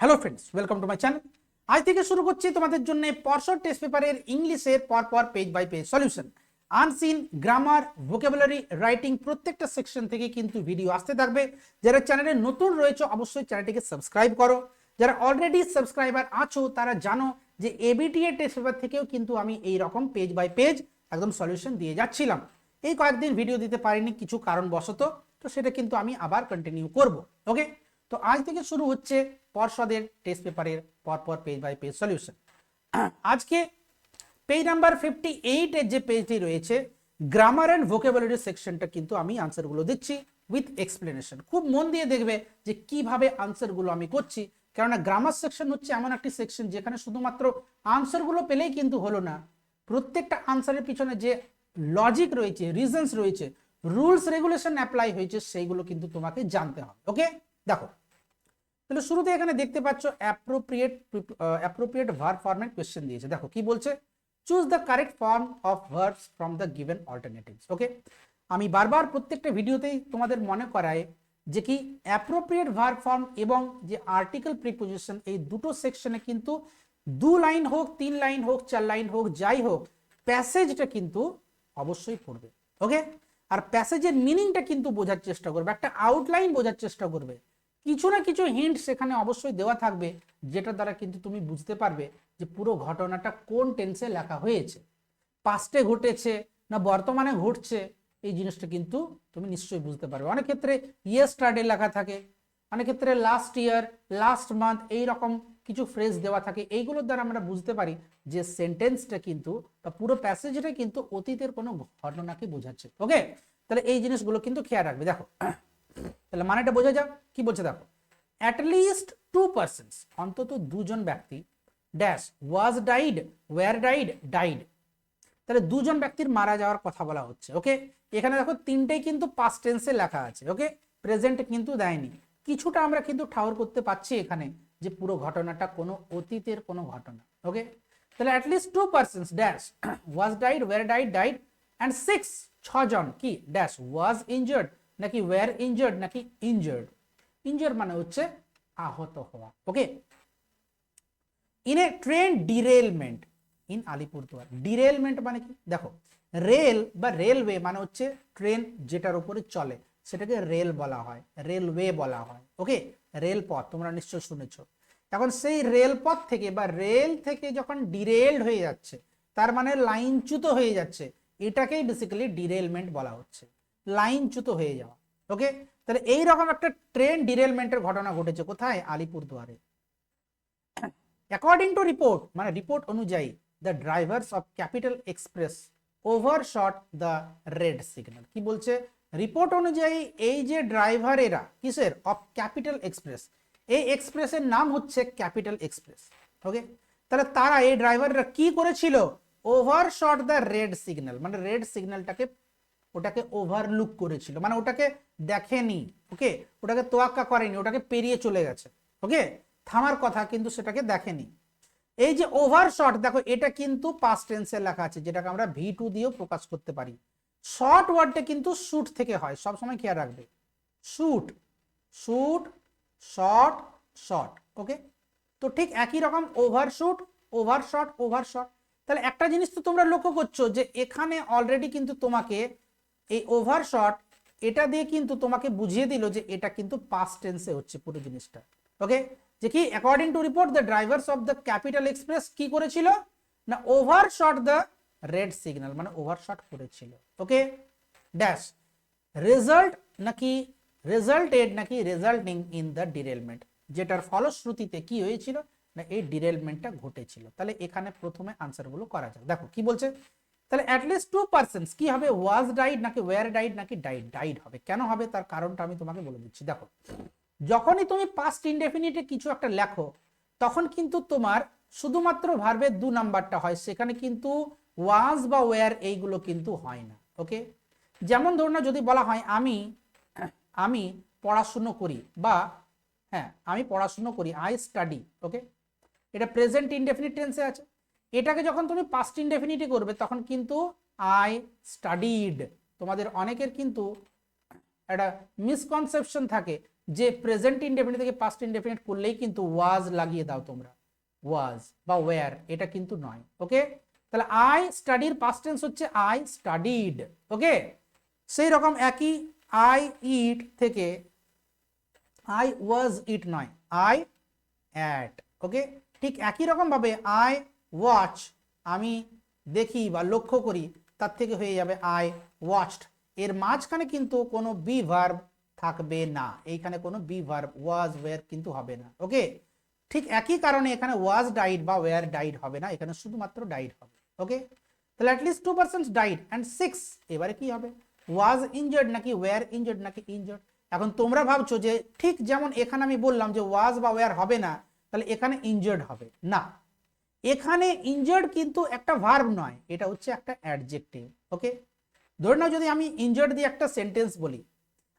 Hello friends welcome to my channel আজ থেকে শুরু করছি তোমাদের জন্য পরশর টেস্ট পেপারের ইংলিশের পর পর page by page solution unseen grammar vocabulary writing প্রত্যেকটা সেকশন থেকে কিন্তু ভিডিও আসতে থাকবে। যারা চ্যানেলে নতুন রয়েছে, অবশ্যই চ্যানেলটিকে সাবস্ক্রাইব করো। যারা অলরেডি সাবস্ক্রাইবার আছো, তারা জানো যে এবিটিএ টেস্ট পেপার থেকেও কিন্তু আমি এই রকম পেজ বাই পেজ একদম সলিউশন দিয়ে যাচ্ছিলাম। এই কয়েকদিন ভিডিও দিতে পারিনি, কিছু কারণবশত, তো সেটা কিন্তু আমি আবার কন্টিনিউ করব ওকে তো আজ থেকে শুরু হচ্ছে পর্ষদের টেস্ট পেপারের পরপর পেজ বাই পেজ সলিউশন আজকে পেজ নাম্বার ফিফটি এইটের যে পেজটি রয়েছে গ্রামার অ্যান্ড ভোকেবুলারি সেকশনটা কিন্তু আমি আনসারগুলো দিচ্ছি উইথ এক্সপ্লেনেশন খুব মন দিয়ে দেখবে যে কীভাবে আনসারগুলো আমি করছি। কেননা গ্রামার সেকশন হচ্ছে এমন একটি সেকশন যেখানে শুধুমাত্র আনসারগুলো পেলেই কিন্তু হলো না। প্রত্যেকটা আনসারের পিছনে যে লজিক রয়েছে রিজনস রয়েছে রুলস রেগুলেশন অ্যাপ্লাই হয়েছে, সেইগুলো কিন্তু তোমাকে জানতে হবে। ওকে দেখো তাহলে শুরুতে এখানে দেখতে পাচ্ছ appropriate appropriate verb format question দিয়েছে। দেখো কি বলছে? Choose the correct form of verbs from the given alternatives okay আমি বারবার প্রত্যেকটা ভিডিওতেই তোমাদের মনে করায় যে কি অ্যাপ্রোপ্রিয়েট ভার্ব ফর্ম এবং যে আর্টিকেল প্রিপোজিশন এই দুটো সেকশনে কিন্তু দু লাইন হোক, তিন লাইন হোক, চার লাইন হোক, যাই হোক প্যাসেজটা কিন্তু অবশ্যই পড়বে ওকে আর প্যাসেজের মিনিংটা কিন্তু বোঝার চেষ্টা করবে, একটা আউটলাইন বোঝার চেষ্টা করবে। কিছু না কিছু হিন্ট সেখানে অবশ্যই দেওয়া থাকবে, যেটা দ্বারা কিন্তু তুমি বুঝতে পারবে যে পুরো ঘটনাটা কোন টেন্সে লেখা হয়েছে। পাস্টে ঘটেছে না বর্তমানে ঘটছে, এই জিনিসটা কিন্তু তুমি নিশ্চয়ই বুঝতে পারবে। অনেক ক্ষেত্রে ইয়ের স্টার্টে লেখা থাকে, অনেক ক্ষেত্রে লাস্ট ইয়ার লাস্ট মান্থ এই রকম কিছু ফ্রেজ দেওয়া থাকে। এইগুলোর দ্বারা আমরা বুঝতে পারি যে সেন্টেন্সটা কিন্তু বা পুরো প্যাসেজটা কিন্তু অতীতের কোনো ঘটনাকে বোঝাচ্ছে। ওকে তাহলে এই জিনিসগুলো কিন্তু খেয়াল রাখবে। দেখো তাহলে মানেটা বোঝা যাক, কি বলছে দেখো? অ্যাট লিস্ট টু পার্সেন্স অন্তত দুজন ব্যক্তি dash was died were died died তাহলে দুজন ব্যক্তির মারা যাওয়ার কথা বলা হচ্ছে ওকে এখানে দেখো তিনটেই কিন্তু পাস্ট টেন্সে লেখা আছে ওকে প্রেজেন্ট কিন্তু দেয়নি। কিছুটা আমরা কিন্তু ঠাউর করতে পারছি এখানে যে পুরো ঘটনাটা, কোনো অতীতের কোনো ঘটনা ওকে তাহলে at least two persons dash was died were died died and six ছজন, কি? ড্যাশ ওয়াজ ইনজার্ড নাকি ওয়ার ইনজার্ড নাকি ইনজার্ড ইনজার্ড মানে হচ্ছে আহত হওয়া okay in a train derailment in Alipurduar derailment মানে কি? দেখো রেল বা রেলওয়ে মানে হচ্ছে ট্রেন যেটার উপরে চলে, সেটাকে রেল বলা হয় রেলওয়ে বলা হয় ওকে রেলপথ তোমরা নিশ্চয় শুনেছো। এখন সেই রেলপথ থেকে বা রেল থেকে যখন ডিরেলড হয়ে যাচ্ছে, তার মানে লাইনচ্যুত হয়ে যাচ্ছে, এটাকেই বেসিক্যালি ডিরেলমেন্ট বলা হচ্ছে। লাইনচ্যুত হয়ে যাওয়া। ওকে তাহলে এই রকম একটা ট্রেন ডিরেলমেন্টের ঘটনা ঘটেছে। কোথায়? আলিপুরদুয়ারে। অ্যাকর্ডিং টু রিপোর্ট মানে রিপোর্ট অনুযায়ী the drivers of capital express overshot the red signal কি বলছে? রিপোর্ট অনুযায়ী, এই যে ড্রাইভারেরা কিসের? অফ ক্যাপিটাল এক্সপ্রেস এই এক্সপ্রেসের নাম হচ্ছে ক্যাপিটাল এক্সপ্রেস ওকে তাহলে তারা, এই ড্রাইভাররা কি করেছিল? ওভারশট দ্য রেড সিগন্যাল মানে রেড সিগন্যালটাকে ওটাকে ওভারলুক করেছিল। মানে ওটাকে দেখেনি ওকে ওটাকে তোয়াক্কা করেনি, ওটাকে পেরিয়ে চলে গেছে ওকে থামার কথা কিন্তু সেটাকে দেখেনি। এই যে ওভারশট দেখো, এটা কিন্তু পাস্ট টেন্সে লেখা আছে, যেটাকে আমরা ভি টু দিয়েও প্রকাশ করতে পারি। শর্ট ওয়ার্ডটা কিন্তু শুট থেকে হয় সব সময় খেয়াল রাখবে। Shoot shoot short short okay তো ঠিক একই রকম ওভারশুট ওভারশট ওভারশট তাহলে একটা জিনিস তো তোমরা লক্ষ্য করছ যে এখানে অলরেডি কিন্তু তোমাকে এই ওভারশট এটা দিয়ে কিন্তু তোমাকে বুঝিয়ে দিল যে এটা কিন্তু পাস্ট টেন্সে হচ্ছে পুরো জিনিসটা। ওকে যে কি according to report the drivers of the capital express কি করেছিল? না ওভারশট দ্য রেড সিগন্যাল মানে ওভারশট করেছিল। ওকে ড্যাশ রেজাল্ট নাকি রেজাল্টেড নাকি রেজাল্টিং ইন দ্য ডিরেলমেন্ট যেটার ফলশ্রুতিতে কি হয়েছিল? না, এই ডিরেলমেন্টটা ঘটেছিল। তাহলে এখানে প্রথমে আনসারগুলো করা যাক। দেখো, কি বলছে? তাহলে অ্যাটলিস্ট টু পার্সেন্স কি হবে? ওয়াজ ডাইড নাকি ওয়ার ডাইড নাকি ডাইড ডাইড হবে। কেন হবে? তার কারণটা আমি তোমাকে বলে দিচ্ছি। দেখো, যখনই তুমি পাস্ট ইনডেফিনিটে কিছু একটা লেখো, তখন কিন্তু তোমার শুধুমাত্র ভার্বের দু নাম্বারটা হয়। সেখানে কিন্তু ওয়াজ বা ওয়ার এইগুলো কিন্তু হয় না। ওকে যেমন ধরুন না, যদি বলা হয়, আমি আমি পড়াশুনো করি বা হ্যাঁ আমি পড়াশুনো করি আই স্টাডি ওকে এটা প্রেজেন্ট ইনডেফিনিট টেন্সে আছে। এটাকে যখন তুমি পাস্ট ইনডেফিনিটে করবে, তখন কিন্তু আই স্টাডিড তোমাদের অনেকের কিন্তু একটা মিসকনসেপশন থাকে যে প্রেজেন্ট ইনডেফিনিট থেকে পাস্ট ইনডেফিনিট করলেই কিন্তু ওয়াজ লাগিয়ে দাও তোমরা। ওয়াজ বা ওয়্যার এটা কিন্তু নয় ওকে তাহলে আই স্টাডির পাস্ট টেন্স হচ্ছে আই স্টাডিড ওকে সেই রকম একই আই ইট থেকে আই ওয়াজ ইট নয় আই অ্যাট ওকে ঠিক একই রকম ভাবে আই ওয়াচ আমি দেখি বা লক্ষ্য করি, তার থেকে হয়ে যাবে আই ওয়াচড এর মাঝখানে কিন্তু কোনো বি ভার্ব থাকবে না। এইখানে কোনো বি ভার্ব ওয়াজ ওয়ার কিন্তু হবে না। ওকে ঠিক একই কারণে এখানে ওয়াজ ডাইড বা ওয়ার ডাইড হবে না। এখানে শুধুমাত্র ডাইড হবে। ওকে তাহলে at least two percent died and six এবারে কি হবে? ওয়াজ ইনজার্ড নাকি ওয়ার ইনজার্ড নাকি ইনজার্ড এখন তোমরা ভাবছ যে ঠিক যেমন এখানে আমি বললাম যে ওয়াজ বা ওয়ার হবে না, তাহলে এখানে ইনজার্ড হবে। না। এখানে ইনজার্ড কিন্তু একটা ভার্ব নয়, এটা হচ্ছে একটা অ্যাডজেক্টিভ ওকে ধরে নাও যদি আমি ইনজার্ড দিয়ে একটা সেন্টেন্স বলি,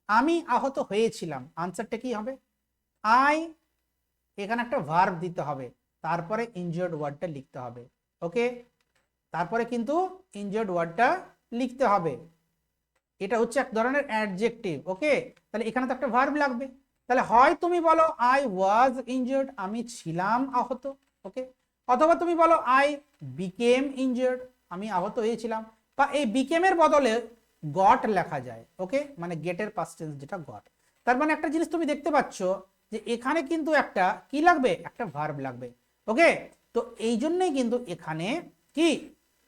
আমি আহত হয়েছিলাম আনসারটা কি হবে? আই এখানে একটা ভার্ব দিতে হবে, তারপরে ইনজার্ড ওয়ার্ডটা লিখতে হবে ওকে তারপরে কিন্তু ইনজার্ড ওয়ার্ডটা লিখতে হবে, এটা হচ্ছে এক ধরনের অ্যাডজেক্টিভ ওকে তাহলে এখানে তো একটা ভার্ব লাগবে, তাহলে হয় তুমি বলো আই ওয়াজ ইনজার্ড আমি ছিলাম আহত ওকে অথবা তুমি বলো আই বিকেম ইনজার্ড আমি আহত হয়েছিলাম। বা এই বিকেমের বদলে গট লেখা যায় ওকে মানে গেটের পাস্টেন্স যেটা গট তার মানে একটা জিনিস তুমি দেখতে পাচ্ছ যে এখানে কিন্তু একটা কি লাগবে? একটা ভার্ব লাগবে ওকে তো এই জন্যই কিন্তু এখানে কি?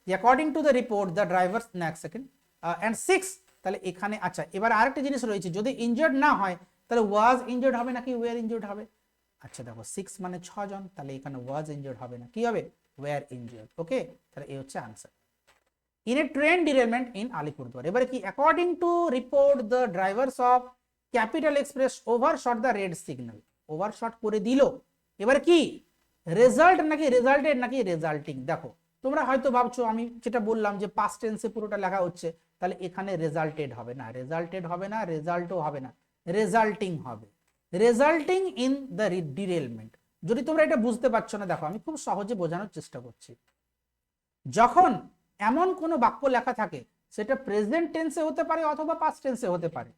According to the report the driver snack second and six তাহলে এখানে আচ্ছা এবার আরেকটা জিনিস রয়েছে, যদি ইনজার্ড না হয়, তাহলে ওয়াজ ইনজার্ড হবে নাকি ওয়ার ইনজার্ড হবে? আচ্ছা দেখো সিক্স মানে ছজন, তাহলে এখানে ওয়াজ ইনজার্ড হবে না। কি হবে? ওয়ার ইনজার্ড ওকে তাহলে এই হচ্ছে answer in a train derailment in Alipurduar এবারে কি according to report the drivers of Capital Express overshot the red signal overshot করে দিল। এবারে কি? রেজাল্ট নাকি রেজাল্টেড নাকি রেজাল্টিং দেখো, তোমরা হয়তো ভাবছ, আমি যেটা বললাম যে পাস্ট টেন্সে পুরোটা লেখা হচ্ছে, তাহলে এখানে রেজাল্টেড হবে না। রেজাল্টেড হবে না রেজাল্টও হবে না। রেজাল্টিং হবে। রেজাল্টিং ইন দ্য ডিরেলমেন্ট যদি তোমরা এটা বুঝতে পারছ না, দেখো, আমি খুব সহজে বোঝানোর চেষ্টা করছি। যখন এমন কোনো বাক্য লেখা থাকে, সেটা প্রেজেন্ট টেন্সে হতে পারে অথবা পাস্ট টেন্সে হতে পারে।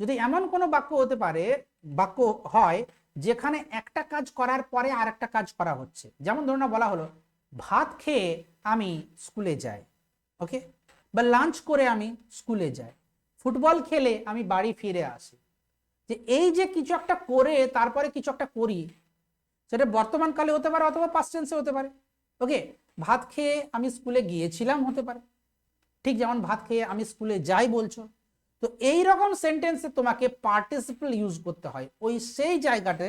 যদি এমন কোনো বাক্য হতে পারে, বাক্য হয়, যেখানে একটা কাজ করার পরে আর একটা কাজ করা হচ্ছে। যেমন ধরুন বলা হলো, ভাত খেয়ে আমি স্কুলে যাই ওকে বা লাঞ্চ করে আমি স্কুলে যাই। ফুটবল খেলে আমি বাড়ি ফিরে আসি। যে এই যে কিছু একটা করে, তারপরে কিছু একটা করি, সেটা বর্তমান কালে হতে পারে অথবা পাস্ট টেন্সে হতে পারে। ওকে ভাত খেয়ে আমি স্কুলে গিয়েছিলাম হতে পারে। ঠিক যেমন ভাত খেয়ে আমি স্কুলে যাই বলছো। তো এই রকম সেন্টেন্সে তোমাকে পার্টিসিপল ইউজ করতে হয়। ওই সেই জায়গাতে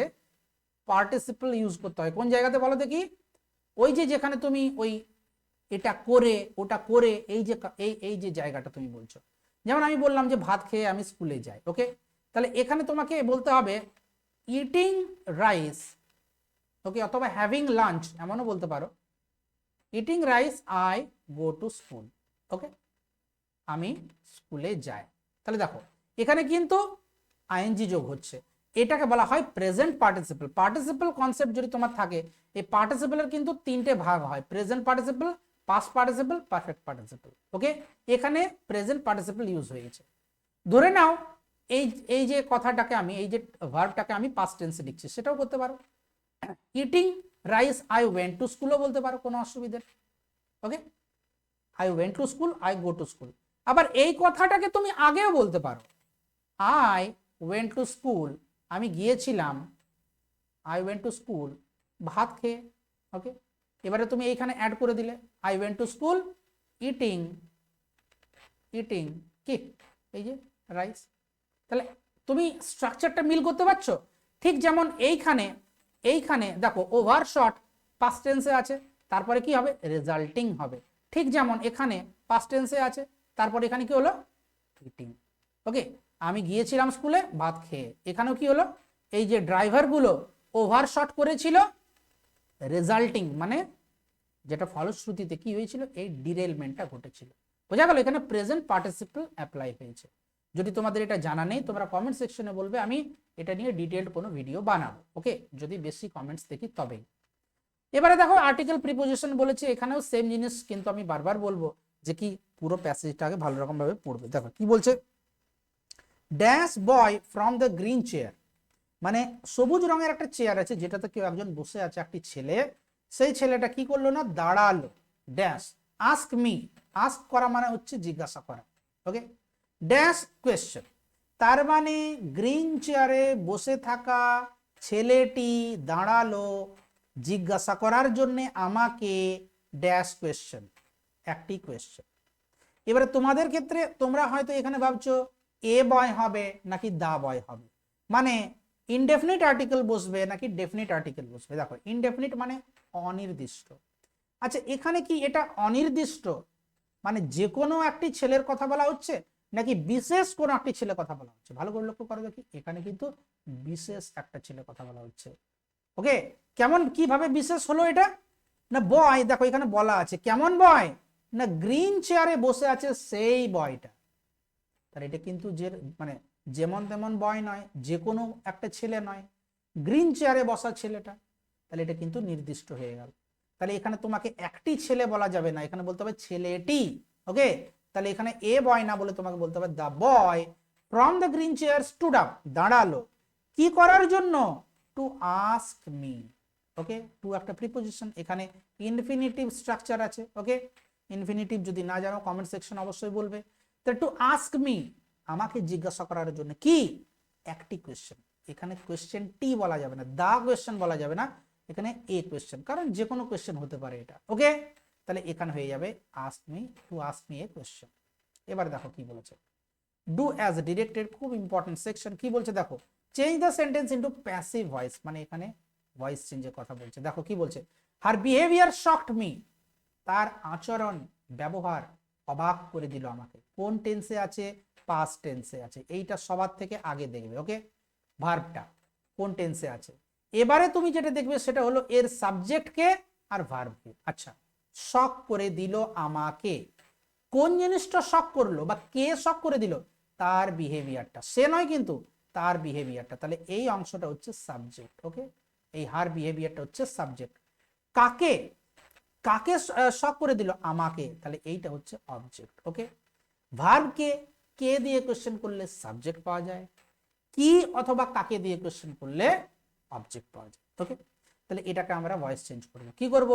পার্টিসিপল ইউজ করতে হয়। কোন জায়গাতে বলো দেখি? ওই যে যেখানে তুমি ওই এটা করে, ওটা করে, এই যে এই এই যে জায়গাটা তুমি বলছো। যেমন আমি বললাম যে ভাত খেয়ে আমি স্কুলে যাই। ওকে তাহলে এখানে তোমাকে বলতে হবে ইটিং রাইস ওকে অথবা হ্যাভিং লাঞ্চ এমনও বলতে পারো। Eating rice I go to school okay আমি স্কুলে যাই। তাহলে দেখো, এখানে কিন্তু আইএনজি যোগ হচ্ছে। এটাকে বলা হয় প্রেজেন্ট পার্টিসিপল পার্টিসিপল কনসেপ্ট যদি তোমার থাকে, এই পার্টিসিপলের কিন্তু তিনটে ভাগ হয়। Present participle past participle perfect participle okay এখানে প্রেজেন্ট পার্টিসিপল ইউজ হয়েছে ধরে নাও এই এই যে কথাটাকে আমি, এই যে ভার্বটাকে আমি পাস্ট টেন্সে লিখছি, সেটাও করতে পারো। Eating rice I went to স্কুলও বলতে পারো, কোনো অসুবিধা okay I went to school I go to school আবার এই কথাটাকে তুমি আগেও বলতে পারো। আই ওয়েন্ট টু স্কুল আমি গিয়েছিলাম আই ওয়েন্ট টু স্কুল ভাত খেয়ে ওকে এবারে তুমি এইখানে অ্যাড করে দিলে। I went to school eating eating কি এই যে রাইস তাহলে তুমি স্ট্রাকচারটা মিল করতে পারছ? ঠিক যেমন এইখানে এইখানে দেখো ওভার ওভারশট পাস্ট টেন্সে আছে, তারপরে কি হবে? রেজাল্টিং হবে। ঠিক যেমন এখানে পাস্ট টেন্সে আছে, তারপরে এখানে কি হলো? ইটিং ওকে আমি গিয়েছিলাম স্কুলে ভাত খেয়ে। এখানেও কি হলো? এই যে ড্রাইভারগুলো ওভারশট করেছিল রেজাল্টিং মানে যেটা ফলশ্রুতিতে কি হয়েছিল? এই ডিরেলমেন্টটা ঘটেছিল। বোঝা গেল এখানে প্রেজেন্ট পার্টিসিপল অ্যাপ্লাই হয়েছে। যদি তোমাদের এটা জানা নেই, তোমরা কমেন্ট সেকশনে বলবে, আমি এটা নিয়ে ডিটেলড কোনো ভিডিও বানাবো ওকে যদি বেশি কমেন্টস দেখি তবেই এবারে দেখো আর্টিকেল প্রিপোজিশন বলেছে, এখানেও সেম জিনিস, কিন্তু আমি বারবার বলব যে কি, পুরো প্যাসেজটাকে ভালো রকম ভাবে পড়বে। দেখো, কি বলছে? Dash boy from the green chair মানে সবুজ রঙের একটা চেয়ার আছে, যেটাতে কেউ একজন বসে আছে, একটি ছেলে। সেই ছেলেটা কি করল না, দাঁড়াল। ড্যাশ আস্ক মি আস্ক করা মানে হচ্ছে জিজ্ঞাসা করা ওকে ড্যাশ কোয়েশ্চেন তার মানে গ্রিন চেয়ারে বসে থাকা ছেলেটি দাঁড়াল জিজ্ঞাসা করার জন্য আমাকে ড্যাশ কোয়েশ্চেন একটি কোয়েশ্চেন এবারে তোমাদের ক্ষেত্রে তোমরা হয়তো এখানে ভাবছ, এ বয় হবে নাকি দা বয় হবে? মানে ইনডেফিনিট আর্টিকেল বসবে নাকি ডেফিনিট আর্টিকেল বসবে? দেখো ইনডেফিনিট মানে অনির্দিষ্ট। আচ্ছা এখানে কি এটা অনির্দিষ্ট? মানে যে কোনো একটি ছেলের কথা বলা হচ্ছে? নাকি বিশেষ কোনো একটি ছেলে কথা বলা হচ্ছে? ভালো করে লক্ষ্য করো দেখি। এখানে কিন্তু বিশেষ একটা ছেলে কথা বলা হচ্ছে। ওকে কেমন, কীভাবে বিশেষ হলো এটা? না বয় দেখো এখানে বলা আছে। কেমন বয় না গ্রিন চেয়ারে বসে আছে সেই বয়টা তার এটা কিন্তু যে মানে যেমন তেমন বয় নয়, যে কোনো একটা ছেলে নয়। গ্রিন চেয়ারে বসা ছেলেটা। তাহলে এটা কিন্তু নির্দিষ্ট হয়ে গেল। তাহলে এখানে তোমাকে একটি ছেলে বলা যাবে না। এখানে বলতে হবে ছেলেটি। ওকে তাহলে এখানে এ বয় না বলে তোমাকে বলতে হবে the boy from the green chair stood up দাঁড়াল। কি করার জন্য? To ask me okay to একটা প্রিপোজিশন এখানে ইনফিনিটিভ স্ট্রাকচার আছে ওকে ইনফিনিটিভ যদি না জানো কমেন্ট সেকশন অবশ্যই বলবে। তো টু আস্ক মি আমাকে জিজ্ঞাসা করার জন্য কি? একটি কোয়েশ্চেন এখানে কোয়েশ্চেন টি বলা যাবে না দা কোয়েশ্চেন বলা যাবে না, এখানে এ কোয়েশ্চেন কারণ যে কোনো কোয়েশ্চেন হতে পারে এটা ওকে তাহলে এখানে হয়ে যাবে ask me to ask me a question এবার দেখো কি বলেছে। ডু অ্যাজ ডিরেক্টেড খুব ইম্পর্টেন্ট সেকশন কি বলছে দেখো? Change the sentence into passive voice মানে এখানে ভয়েস চেঞ্জের কথা বলছে। দেখো কি বলছে? হার বিহেভিয়ার শকড মি তার আচরণ, ব্যবহার অবাক করে দিল আমাকে। কোন টেন্সে আছে? পাস্ট টেন্সে আছে। এইটা সবার থেকে আগে দেখবে ওকে ভার্বটা কোন টেন্সে আছে? এবারে তুমি যেটা দেখবে সেটা হলো এর সাবজেক্টকে আর ভার্বকে আচ্ছা শক করে দিল আমাকে। কোন জিনিসটা শক করল বা কে শক করে দিল? তার বিহেভিয়ারটা সে নয় কিন্তু, তার বিহেভিয়ারটা তাহলে এই অংশটা হচ্ছে সাবজেক্ট ওকে এই হার বিহেভিয়ারটা হচ্ছে সাবজেক্ট কাকে? কাকে শক করে দিল আমাকে? তাহলে এইটা হচ্ছে অবজেক্ট ওকে ভার্বকে কে দিয়ে কোশ্চেন করলে সাবজেক্ট পাওয়া যায়? কি অথবা কাকে দিয়ে কোশ্চেন করলে অবজেক্ট পাওয়া যায় ওকে তাহলে এটাকে আমরা ভয়েস চেঞ্জ করব। কি করব?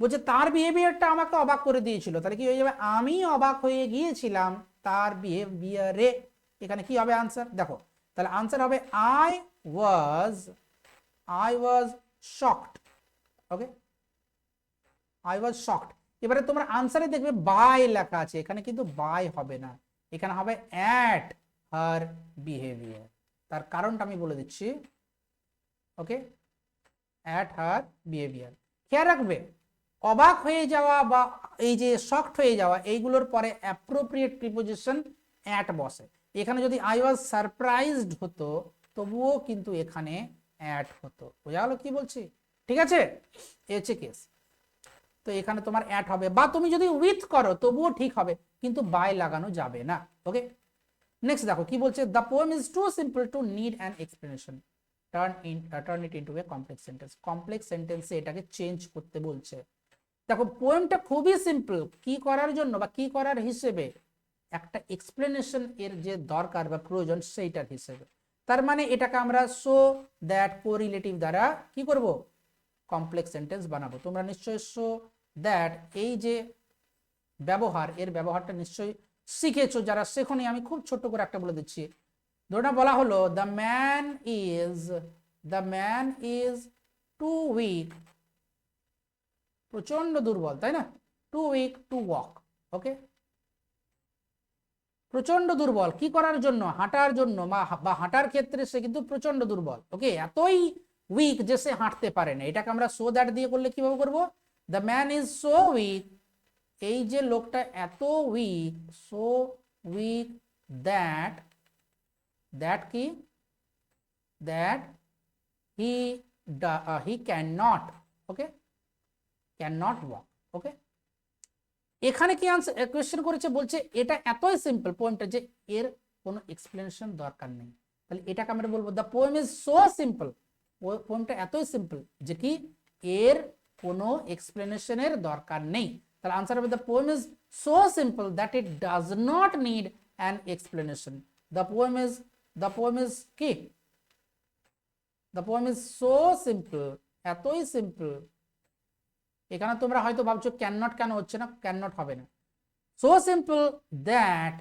বলছে, তার বিহেভিয়ারটা আমাকে অবাক করে দিয়েছিল। তাহলে কি হয়ে যাবে? আমি অবাক হয়ে গিয়েছিলাম তার বিহেভিয়ারে এখানে কি হবে আনসার দেখো, তাহলে আনসার হবে I was I was shocked okay I was shocked এবারে তোমরা আনসারে দেখবে বাই লেখা আছে। এখানে কিন্তু বাই হবে না। এখানে হবে অ্যাট হার বিহেভিয়ার তার কারণটা আমি বলে দিচ্ছি। ওকে অ্যাট হার বিহেভিয়ার খেয়াল রাখবে অবাক হয়ে যাওয়া বা এই যে শক্ট হয়ে যাওয়া, এইগুলোর পরে অ্যাপ্রোপ্রিয়েট প্রিপোজিশন অ্যাট বসে। এখানে যদি আই ওয়াজ সারপ্রাইজড হতো, তবুও কিন্তু এখানে অ্যাড হতো। বোঝা গেলো কি বলছি? ঠিক আছে? এ হচ্ছে কেস তো এখানে তোমার অ্যাড হবে। বা তুমি যদি উইথ করো, তবুও ঠিক হবে। কিন্তু বাই লাগানো যাবে না। ওকে নেক্সট দেখো, কি বলছে? The poem is too simple to need an explanation turn in turn it into a complex sentence complex সেন্টেন্সে এটাকে চেঞ্জ করতে বলছে। দেখো পোয়েমটা খুবই সিম্পল কি করার জন্য বা কি করার হিসেবে একটা এক্সপ্লেনেশন এর যে দরকার বা প্রয়োজন সেইটার হিসেবে। তার মানে এটাকে আমরা সো দ্যাট কোরিলেটিভ দ্বারা কি করব? কমপ্লেক্স সেন্টেন্স বানাবো। তোমরা নিশ্চয়ই সো দ্যাট এই যে ব্যবহার, এর ব্যবহারটা নিশ্চয়ই শিখেছো, যারা শেখনি, আমি খুব ছোট্ট করে একটা বলে দিচ্ছি। ধরুন বলা হলো the man is the man is too weak প্রচণ্ড দুর্বল, তাই না? Too weak to walk okay প্রচণ্ড দুর্বল, কি করার জন্য? হাঁটার জন্য, বা হাঁটার ক্ষেত্রে সে কিন্তু প্রচণ্ড দুর্বল ওকে এতই উইক যে সে হাঁটতে পারে না। এটাকে আমরা সো দ্যাট দিয়ে করলে কীভাবে করব? The man is so weak এই যে লোকটা এত weak so weak that that কি? That he he can not okay can not walk okay এখানে কি আনসার কোয়েশ্চেন করেছে, বলছে, এটা এতই সিম্পল পোয়েমটা যে এর কোনো এক্সপ্লেনেশন দরকার নেই। তাহলে এটাকে আমরা বলব the poem is so simple পোয়েমটা এতই সিম্পল যে কি এর কোনো এক্সপ্লেনেশনের দরকার নেই। তাহলে আনসার হবে the poem is so simple that it does not need an explanation the poem is the poem is কি? The poem is so simple এতই সিম্পল এখানে তোমরা হয়তো ভাবছ ক্যান নট কেন হচ্ছে না? ক্যান নট হবে না। So simple that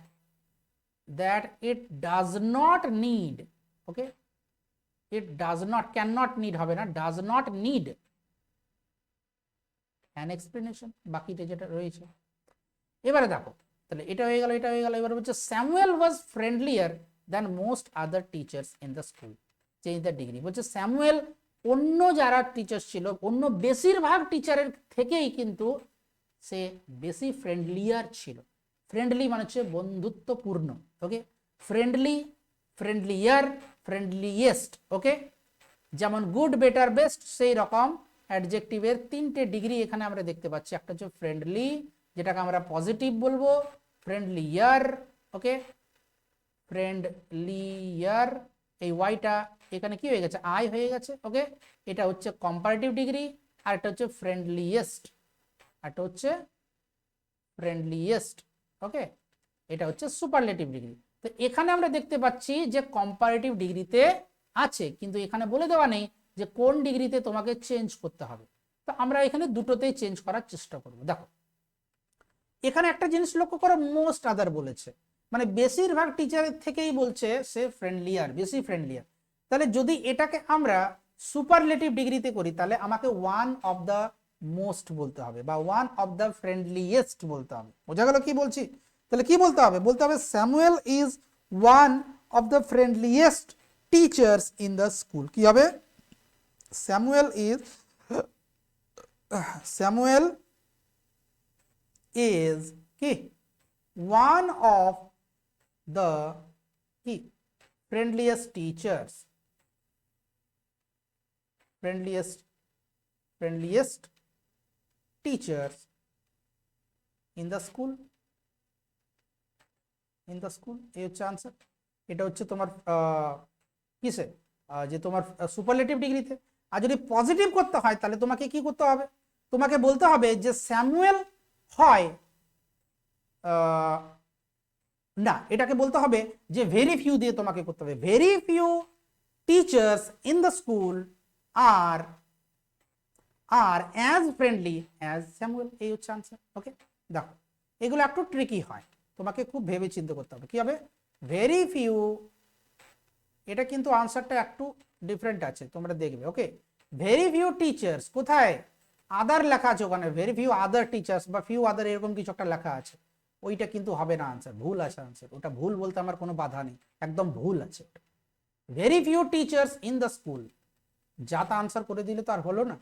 that it does not need okay it does not can not need হবে না does not need an explanation বাকিটা যেটা রয়েছে। এবারে দেখো, তাহলে এটা হয়ে গেল, এটা হয়ে গেল, এবার হচ্ছে Samuel was friendlier than most other teachers in the school change the degree বলছে স্যামুয়েল অন্য যারা টিচার ছিল, অন্য বেশিরভাগ টিচারের থেকেই কিন্তু সে বেশি ফ্রেন্ডলিয়ার ছিল। ফ্রেন্ডলি মানে হচ্ছে বন্ধুত্বপূর্ণ ওকে ফ্রেন্ডলি ফ্রেন্ডলিয়ার ফ্রেন্ডলিয়েস্ট ওকে যেমন গুড বেটার বেস্ট সেই রকম অ্যাডজেক্টিভের তিনটে ডিগ্রি এখানে আমরা দেখতে পাচ্ছি। একটা হচ্ছে ফ্রেন্ডলি যেটাকে আমরা পজিটিভ বলব ফ্রেন্ডলিয়ার ওকে ফ্রেন্ডলিয়ার এই ওয়াইটা এখানে কি হয়ে গেছে? আই হয়ে গেছে ওকে এটা হচ্ছে কম্পারেটিভ ডিগ্রি আর এটা হচ্ছে ফ্রেন্ডলিয়েস্ট এটা হচ্ছে ফ্রেন্ডলিয়েস্ট ওকে এটা হচ্ছে সুপারলেটিভ ডিগ্রি তো এখানে আমরা দেখতে পাচ্ছি যে কম্পারেটিভ ডিগ্রিতে আছে, কিন্তু এখানে বলে দেওয়া নেই যে কোন ডিগ্রিতে তোমাকে চেঞ্জ করতে হবে। তো আমরা এখানে দুটোতেই চেঞ্জ করার চেষ্টা করব। দেখো, এখানে একটা জিনিস লক্ষ্য করো মোস্ট আদার বলেছে। মানে বেশিরভাগ টিচারের থেকেই বলছে সে ফ্রেন্ডলিয়ার বেশি ফ্রেন্ডলিয়ার তাহলে যদি এটাকে আমরা সুপারলেটিভ ডিগ্রিতে করি, তাহলে আমাকে ওয়ান অফ দ্য মোস্ট বলতে হবে বা ওয়ান অফ দ্য ফ্রেন্ডলিয়েস্ট বলতে হবে। বোঝা গেল কি বলছি? তাহলে কি বলতে হবে? বলতে হবে Samuel is one of the friendliest teachers in the school কি হবে? স্যামুয়েল ইজ স্যামুয়েল ইজ কি? ওয়ান অফ দ্য কি? Friendliest teachers friendliest friendliest teachers in the school. In the school এই হচ্ছে আনসার এটা হচ্ছে তোমার কিসে যে তোমার সুপারলেটিভ ডিগ্রিতে আর যদি পজিটিভ করতে হয়, তাহলে তোমাকে কি করতে হবে? তোমাকে বলতে হবে যে স্যামুয়েল হয় না, এটাকে বলতে হবে যে ভেরি ফিউ দিয়ে তোমাকে করতে হবে। Very few teachers in the school are are as friendly as Samuel এই হচ্ছে আনসার ওকে দেখো, এগুলো একটু ট্রিকি হয়। তোমাকে খুব ভেবে চিন্তা করতে হবে। কি হবে? ভেরি ফিউ এটা কিন্তু আনসারটা একটু ডিফারেন্ট আছে, তোমরা দেখবে ওকে ভেরি ফিউ টিচার্স কোথায়? আদার লেখা আছে ওখানে। ভেরি ফিউ আদার টিচার্স বা ফিউ আদার এরকম কিছু একটা লেখা আছে। ওইটা কিন্তু হবে না আনসার ভুল আছে আনসার ওটা ভুল বলতে আমার কোনো বাধা নেই। একদম ভুল আছে। Very few teachers in the school যা তা আনসার করে দিলে তো আর হলো না।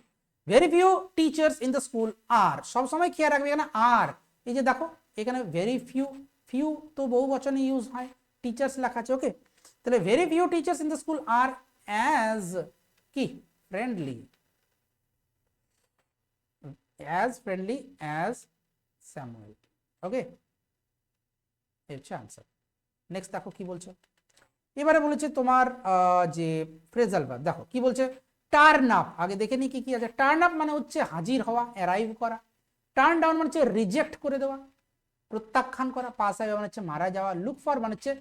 Very few teachers in the school আর সবসময় খেয়াল রাখবে এখানে আর এই যে দেখো, এখানে ভেরি ফিউ ফিউ তো বহু বচনে ইউজ হয়। টিচার্স লেখা আছে ওকে তাহলে very few teachers in the school are as কি? Friendly as friendly as Samuel okay এই হচ্ছে আনসার নেক্সট দেখো কি বলছে। এবারে বলেছে তোমার যে ফ্রেজাল দেখো, কি বলছে? টার্ন আপ আগে দেখে নি কি কি আছে। টার্ন আপ মানে হচ্ছে হাজির হওয়া অ্যারাইভ করা। টার্ন ডাউন মানে হচ্ছে রিজেক্ট করে দেওয়া, প্রত্যাখ্যান করা পাস আগে মানে হচ্ছে মারা যাওয়া লুক ফর মানে হচ্ছে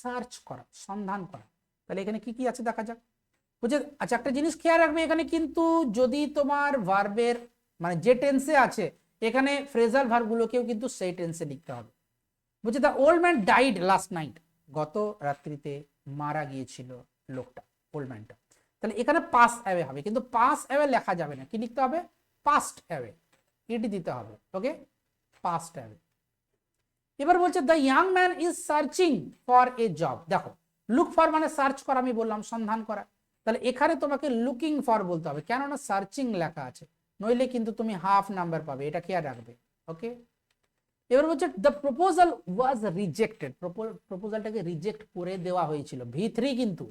সার্চ করা, সন্ধান করা। তাহলে এখানে কি কি আছে দেখা যাক। বুঝে আচ্ছা একটা জিনিস খেয়াল রাখবে, এখানে কিন্তু যদি তোমার ভার্বের মানে যে টেন্সে আছে, এখানে ফ্রেজাল ভার্বগুলোকেও কিন্তু সেই টেন্সে লিখতে হবে। বলছে the old man died last night গত রাত্রিতে মারা গিয়েছিল লোকটা ওল্ড ম্যানটা তাহলে এখানে পাস অ্যাওয়ে হবে, কিন্তু পাস অ্যাওয়ে লেখা যাবে না। কি লিখতে হবে? পাস্ট অ্যাওয়ে এটি দিতে হবে ওকে পাস্ট অ্যাওয়ে এবার বলছে the young man is searching for a job দেখো লুক ফর মানে সার্চ করা, আমি বললাম, সন্ধান করা। তাহলে এখানে তোমাকে লুকিং ফর বলতে হবে, কেননা সার্চিং লেখা আছে। নইলে কিন্তু তুমি হাফ নাম্বার পাবে, এটা খেয়াল রাখবে ওকে এবার বলছে দ্য প্রপোজাল ওয়াজ রিজেক্টেড প্রপোজালটাকে রিজেক্ট করে দেওয়া হয়েছিল ভি থ্রি কিন্তু।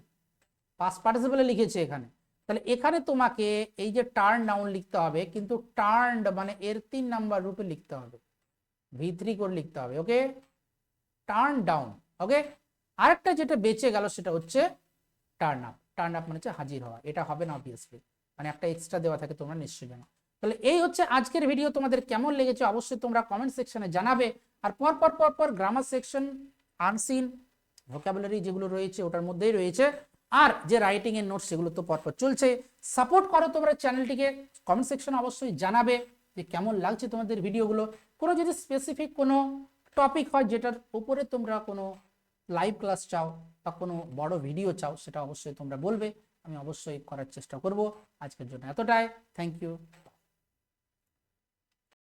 পাস পার্টিসিপেলে লিখেছে এখানে। তাহলে এখানে তোমাকে এই যে টার্ন ডাউন লিখতে হবে, কিন্তু টার্নড মানে এর তিন নাম্বার রূপে লিখতে হবে। ভি থ্রি করে লিখতে হবে ওকে টার্ন ডাউন ওকে আরেকটা যেটা বেঁচে গেল সেটা হচ্ছে টার্ন আপ টার্ন আপ মানে হচ্ছে হাজির হওয়া। এটা হবে না অবভিয়াসলি মানে একটা এক্সট্রা দেওয়া থাকে, তোমরা নিশ্চয়ই জানো। তাহলে এই হচ্ছে আজকের ভিডিও তোমাদের কেমন লেগেছে অবশ্যই তোমরা কমেন্ট সেকশনে জানাবে। আর পর পর পর পর গ্রামার সেকশন আনসিন ভোকাবুলারি যেগুলো রয়েছে, ওটার মধ্যেই রয়েছে। আর যে রাইটিং এর নোটস সেগুলো তো পরপর চলছে। সাপোর্ট করো তোমরা চ্যানেলটিকে কমেন্ট সেকশন অবশ্যই জানাবে যে কেমন লাগছে তোমাদের ভিডিওগুলো কোনো যদি স্পেসিফিক কোনো টপিক হয় যেটার উপরে তোমরা কোনো লাইভ ক্লাস চাও বা কোনো বড় ভিডিও চাও, সেটা অবশ্যই তোমরা বলবে। আমি অবশ্যই করার চেষ্টা করব। আজকের জন্য এতটাই। Thank you